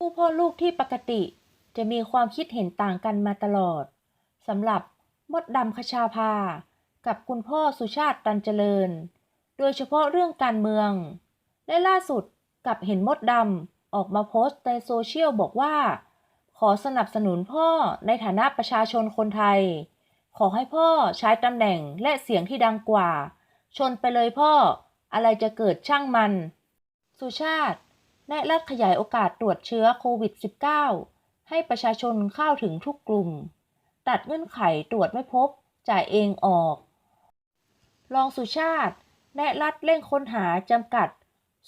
คู่พ่อลูกที่ปกติจะมีความคิดเห็นต่างกันมาตลอดสำหรับมดดำคชาภา กับคุณพ่อสุชาติตันเจริญ โดยเฉพาะเรื่องการเมือง และล่าสุดกับเห็นมดดำออกมาโพสต์ในโซเชียลบอกว่า ขอสนับสนุนพ่อในฐานะประชาชนคนไทย ขอให้พ่อใช้ตำแหน่งและเสียงที่ดังกว่า ชนไปเลยพ่อ อะไรจะเกิดช่างมัน สุชาติ แนะรัฐขยายโอกาสตรวจเชื้อโควิด -19 ให้ประชาชนเข้าถึงทุกกลุ่ม ตัดเงื่อนไขตรวจไม่พบ จ่ายเองออก รองสุชาติแนะรัฐเร่งค้นหาจำกัด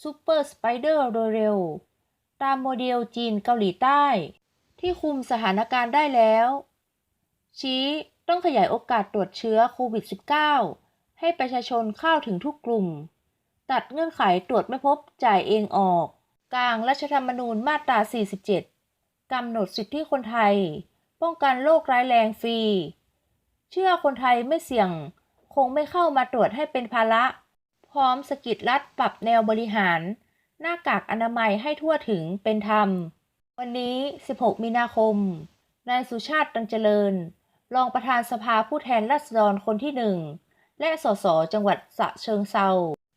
ซูเปอร์สไปเดอร์โดยเร็ว ตามโมเดลจีนเกาหลีใต้ ที่คุมสถานการณ์ได้แล้ว ชี้ต้องขยายโอกาสตรวจเชื้อโควิด -19 ให้ประชาชนเข้าถึงทุกกลุ่ม ตัดเงื่อนไขตรวจไม่พบจ่ายเองออก กลางรัฐธรรมนูญมาตรา 47 กำหนดสิทธิคนไทย ป้องกันโรคร้ายแรงฟรี เชื่อคนไทยไม่เสี่ยง คงไม่เข้ามาตรวจให้เป็นภาระ พร้อมสกิดรัฐปรับแนวบริหาร หน้ากากอนามัยให้ทั่วถึงเป็นธรรม วันนี้ 16 มีนาคม นายสุชาติตันเจริญ รองประธานสภาผู้แทนราษฎรคนที่หนึ่ง และสสจังหวัดสะเชิงเซา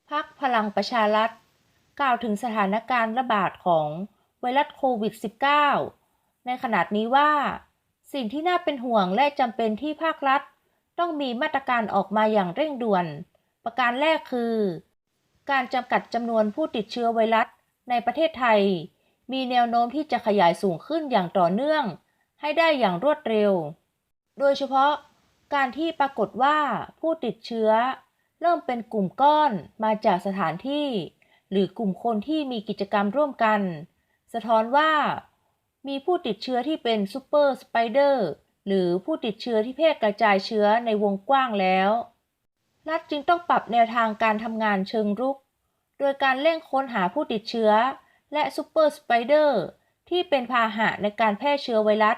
พักพลังประชารัฐ กล่าวถึงสถานการณ์ระบาดของไวรัสโควิด -19 ในขณะนี้ว่า สิ่งที่น่าเป็นห่วงและจำเป็นที่ภาครัฐ ต้องมีมาตรการออกมาอย่างเร่งด่วน ประการแรกคือ การจำกัดจำนวนผู้ติดเชื้อไวรัสในประเทศไทย มีแนวโน้มที่จะขยายสูงขึ้นอย่างต่อเนื่อง ให้ได้อย่างรวดเร็ว โดยเฉพาะการที่ปรากฏว่าผู้ติดเชื้อ เริ่มเป็นกลุ่มก้อนมาจากสถานที่ หรือกลุ่มคนที่มีกิจกรรมร่วมกัน สะท้อนว่า มีผู้ติดเชื้อที่เป็นซูเปอร์สไปเดอร์หรือผู้ติดเชื้อที่แพร่กระจายเชื้อในวงกว้างแล้ว รัฐจึงต้องปรับแนวทางการทำงานเชิงรุก โดยการเร่งค้นหาผู้ติดเชื้อ และซูเปอร์สไปเดอร์ที่เป็นพาหะในการแพร่เชื้อไวรัส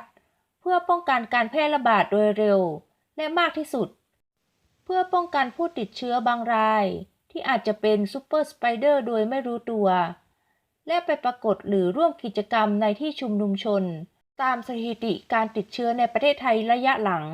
เพื่อป้องกันการแพร่ระบาดโดยเร็ว และมากที่สุด เพื่อป้องกันผู้ติดเชื้อบางราย ที่อาจจะเป็นซูเปอร์สไปเดอร์โดยไม่รู้ตัว และไปปรากฏหรือร่วมกิจกรรมในที่ชุมนุมชน ตามสถิติการติดเชื้อในประเทศไทยระยะหลัง